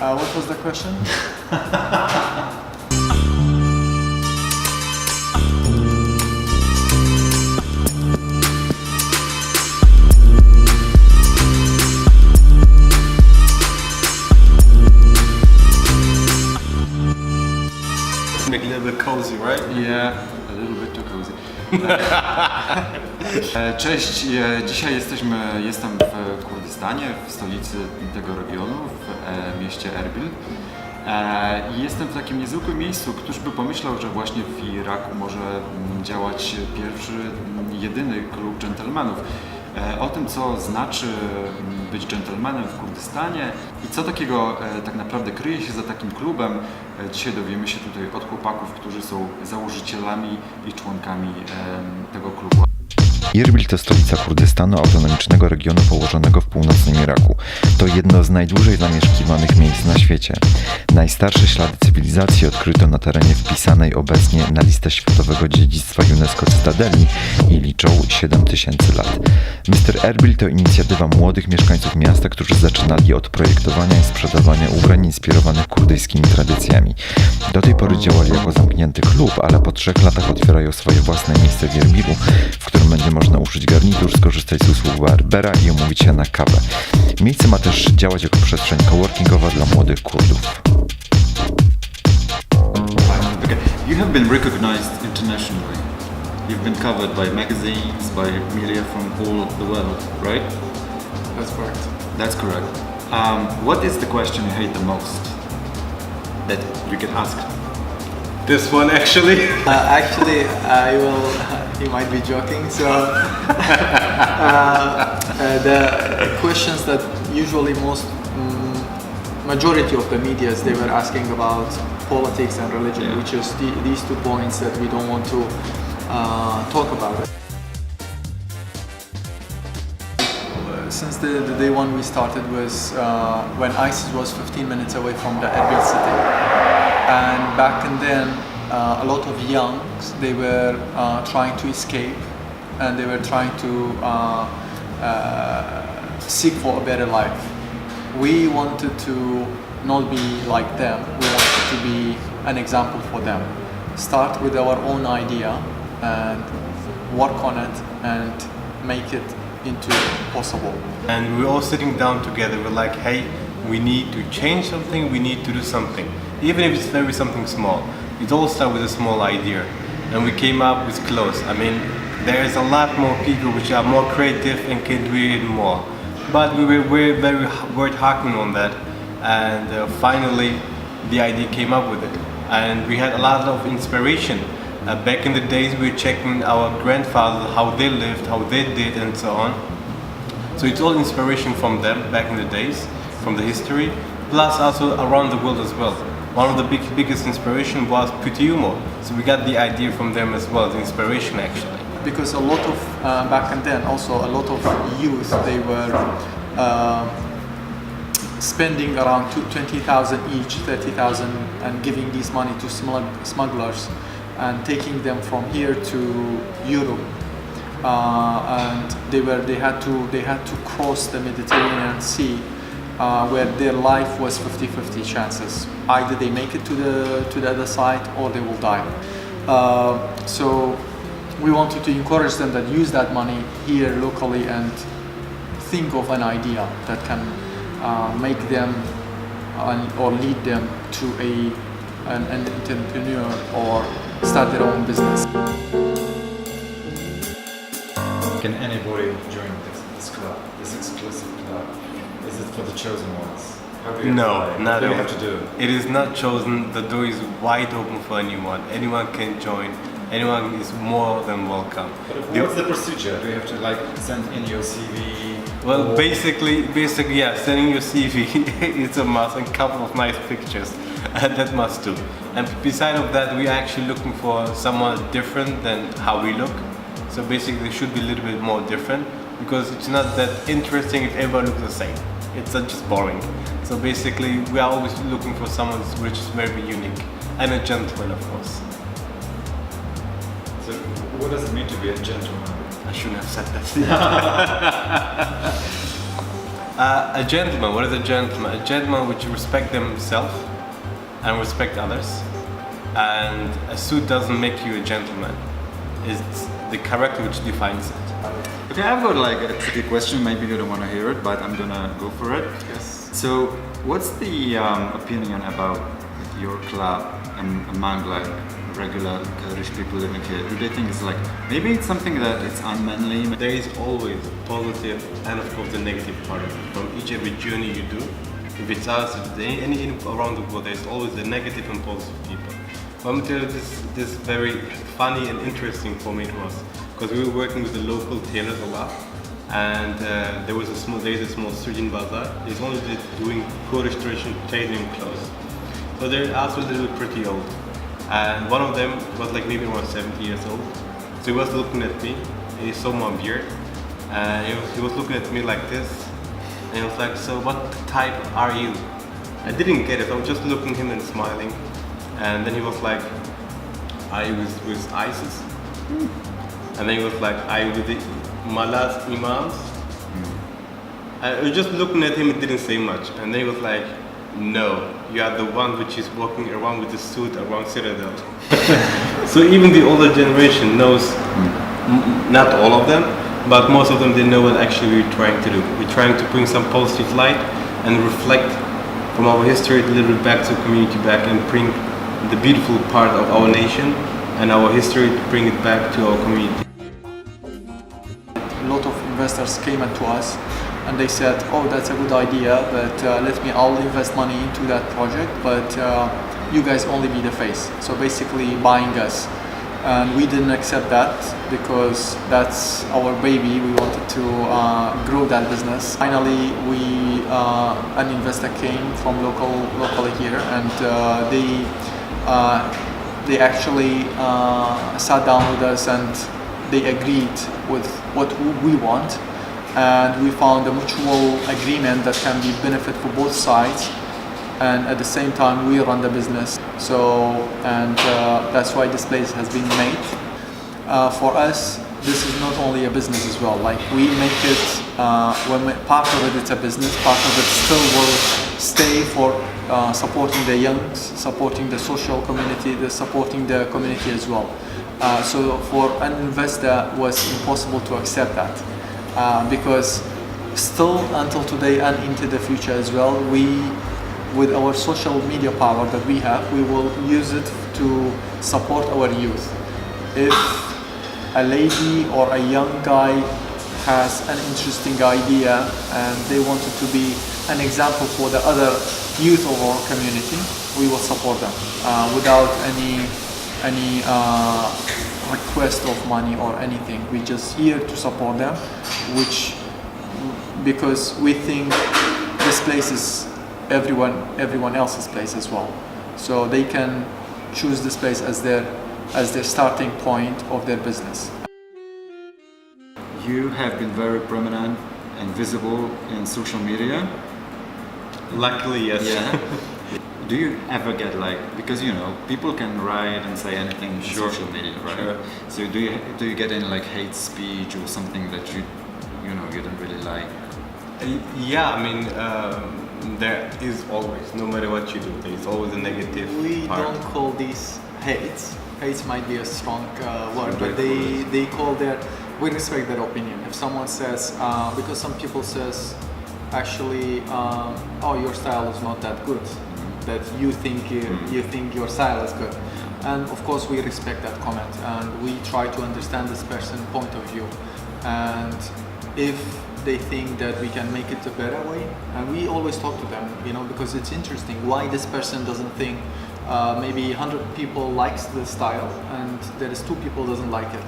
Uh, what was the question? Make a little bit cozy, right? Yeah, cozy. E, Cześć, e, dzisiaj jesteśmy, jestem w Kurdystanie, w stolicy tego regionu, w e, mieście Erbil. I jestem w takim niezwykłym miejscu. Któż by pomyślał, że właśnie w Iraku może mm, działać pierwszy, mm, jedyny klub dżentelmenów. E, O tym, co znaczy mm, być dżentelmenem w Kurdystanie i co takiego e, tak naprawdę kryje się za takim klubem, e, dzisiaj dowiemy się tutaj od chłopaków, którzy są założycielami i członkami tego klubu. Irbil to stolica Kurdystanu, autonomicznego regionu położonego w północnym Iraku. To jedno z najdłużej zamieszkiwanych miejsc na świecie. Najstarsze ślady cywilizacji odkryto na terenie wpisanej obecnie na listę światowego dziedzictwa UNESCO Cytadeli i liczą 7000 lat. Mr. Erbil to inicjatywa młodych mieszkańców miasta, którzy zaczynali od projektowania i sprzedawania ubrań inspirowanych kurdyjskimi tradycjami. Do tej pory działali jako zamknięty klub, ale po trzech latach otwierają swoje własne miejsce w Erbilu, w którym będzie można uszyć garnitur, skorzystać z usług barbera i umówić się na kawę. Miejsce ma też działać jako przestrzeń coworkingowa dla młodych Kurdów. Okay. You have been recognized internationally. You've been covered by magazines, by media from all of the world, right? That's correct. That's correct. Um, what is the question you hate the most that you can ask? This one actually. Uh, actually, I will. You might be joking. So, uh, uh, the questions that usually most mm, majority of the media's they were asking about politics and religion, Yeah. which is the, these two points that we don't want to uh, talk about. Since the, the day one we started was uh, when ISIS was 15 minutes away from the Erbil city and back and then uh, a lot of youngs they were uh, trying to escape and they were trying to uh, uh, seek for a better life. We wanted to not be like them. We wanted to be an example for them. Start with our own idea and work on it and make it into possible. And we're all sitting down together. We're like, hey, we need to change something. We need to do something, even if it's very something small. It all started with a small idea, and we came up with clothes. I mean, there is a lot more people which are more creative and can do it more. But we were, very worked hard on that, and uh, finally, the idea came up with it, and we had a lot of inspiration. Uh, back in the days, we were checking our grandfathers how they lived, how they did, and so on. So it's all inspiration from them back in the days, from the history, plus also around the world as well. One of the big, biggest inspiration was Putiumo. So we got the idea from them as well, the inspiration actually. because a lot of uh, back and then also a lot of youth they were uh, spending around 20,000 each 30,000 and giving this money to smugglers and taking them from here to Europe uh, and they were they had to they had to cross the Mediterranean Sea uh, where their life was 50-50 chances either they make it to the to the other side or they will die uh, so we wanted to encourage them that use that money here locally and think of an idea that can uh, make them uh, or lead them to a an, an entrepreneur or start their own business. Can anybody join this, this club, this exclusive club? Is it for the chosen ones? You No, not What do you at all. have to do? It is not chosen. The door is wide open for anyone. Anyone can join. Anyone is more than welcome. But what's the procedure? Do you have to like send in your CV? Well, or- basically, basically, yeah, sending your CV is a must and couple of nice pictures. that must do. And beside of that, we're actually looking for someone different than how we look. So basically, it should be a little bit more different because it's not that interesting if everyone looks the same. It's uh, just boring. So basically, we are always looking for someone which is very unique and a gentleman, of course. So what does it mean to be a gentleman? I shouldn't have said that. Uh, a gentleman. What is a gentleman? A gentleman which respect themselves and respect others. And a suit doesn't make you a gentleman. It's the character which defines it. Okay, I've got like a tricky question. Maybe you don't want to hear it, but I'm gonna go for it. Yes. So, what's the um, opinion about your club um, among like regular Kurdish people living here? Do they think it's like maybe it's something that it's unmanly? There is always a positive and of course the negative part of it. From each every journey you do, if it's us, if it's any, any around the world, there's always the negative and positive people. But I'm tell you this, this very funny and interesting for me it was because we were working with the local tailors a lot, and uh, there was a small there is a small street in Bazaar. It's only doing Kurdish traditional tailoring clothes. So they're also a little bit pretty old. And one of them was like maybe around 70 years old. So he was looking at me, and he saw my beard, and he was, he was looking at me like this. And he was like, so what type are you? I didn't get it, I was just looking at him and smiling. And then he was like, I was with ISIS. And then he was like, I with the, my last imams. Hmm. I was just looking at him it didn't say much. And then he was like, No, you are the one which is walking around with the suit around Citadel. so even the older generation knows, hmm. m- not all of them, but most of them they know what actually we're trying to do. We're trying to bring some positive light and reflect from our history a little bit back to the community back and bring the beautiful part of our nation and our history to bring it back to our community. Investors came to us and they said, "Oh, that's a good idea, but uh, let me, I'll invest money into that project, but uh, you guys only be the face." So basically, buying us, and we didn't accept that because that's our baby. We wanted to uh, grow that business. Finally, we uh, an investor came from local locally here, and uh, they. Uh, they actually sat down with us and they agreed with what we want and we found a mutual agreement that can be benefit for both sides and at the same time we run the business. So and uh, that's why this place has been made. Uh, for us this is not only a business as well. Like we make it uh, when we, part of it it's a business part of it still will stay for uh, supporting the young supporting the social community the supporting the community as well. Uh, so for an investor was impossible to accept that. Uh, because still until today and into the future as well we with our social media power that we have we will use it to support our youth. If a lady or a young guy has an interesting idea and they wanted to be an example for the other youth of our community, we will support them uh, without any any uh, request of money or anything. We're just here to support them, which because we think this place is everyone everyone else's place as well. So they can choose this place as their as their starting point of their business. You have been very prominent and visible in social media. Luckily, yes. Yeah. Do you ever get like because you know people can write and say anything in Sure. social media, right? Sure. So do you do you get any like hate speech or something that you you know you don't really like? Yeah, I mean, um, there is always, no matter what you do, there is always a negative We part. don't call these hates. Hates might be a strong uh, word, but they they call their. We respect their opinion. If someone says, uh, because some people says, actually, um, oh, your style is not that good, that you think you, you think your style is good, and of course we respect that comment and we try to understand this person's point of view, and if they think that we can make it a better way and we always talk to them you know because it's interesting why this person doesn't think uh, maybe 100 people likes the style and there is two people doesn't like it.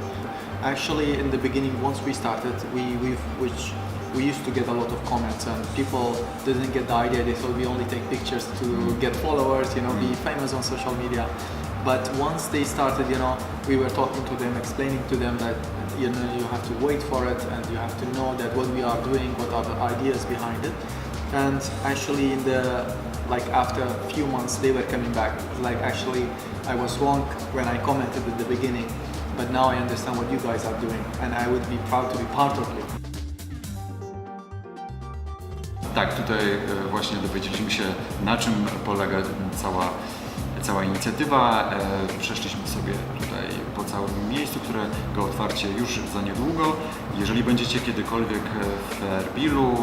Actually in the beginning once we started we we which we used to get a lot of comments and people didn't get the idea. They thought we only take pictures to get followers you know be mm. famous on social media. But once they started you know we were talking to them explaining to them that you know you have to wait for it and you have to know that what we are doing what are the ideas behind it. And actually in the like after a few months they were coming back. Like actually i was wrong when i commented at the beginning but now i understand what you guys are doing and i would be proud to be part of it tak, tutaj e, właśnie dowiedzieliśmy się, na czym polega cała, cała inicjatywa. E, Przeszliśmy sobie tutaj po całym miejscu, którego otwarcie już za niedługo. Jeżeli będziecie kiedykolwiek e, w Erbilu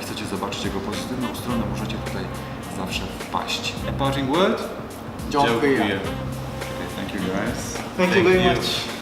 i chcecie zobaczyć jego pozytywną stronę, możecie tutaj zawsze wpaść. A parting word? Dziękuję. Dziękuję. Okay, thank you guys. Thank you very much.